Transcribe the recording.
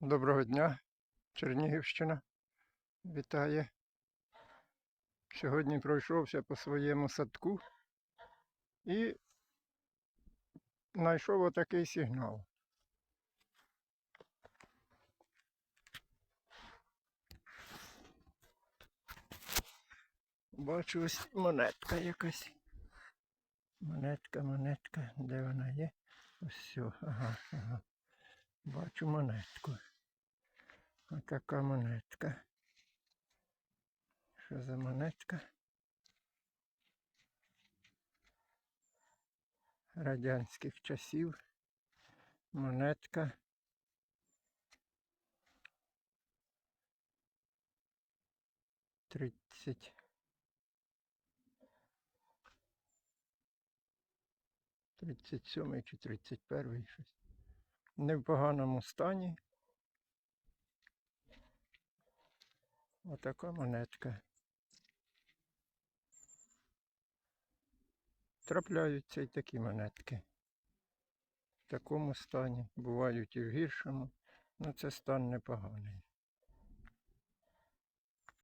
Доброго дня, Чернігівщина. Вітає. Сьогодні пройшовся по своєму садку і знайшов отакий сигнал. Бачу ось монетка якась. Монетка, монетка. Де вона є? Ось все. Ага, ага. Бачу монетку. Отака монетка. Що за монетка? Радянських часів. Монетка. Тридцять. Тридцять сьомий чи тридцять перший щось. Не в поганому стані. Отака монетка. Трапляються і такі монетки. В такому стані. Бувають і в гіршому. Ну це стан непоганий.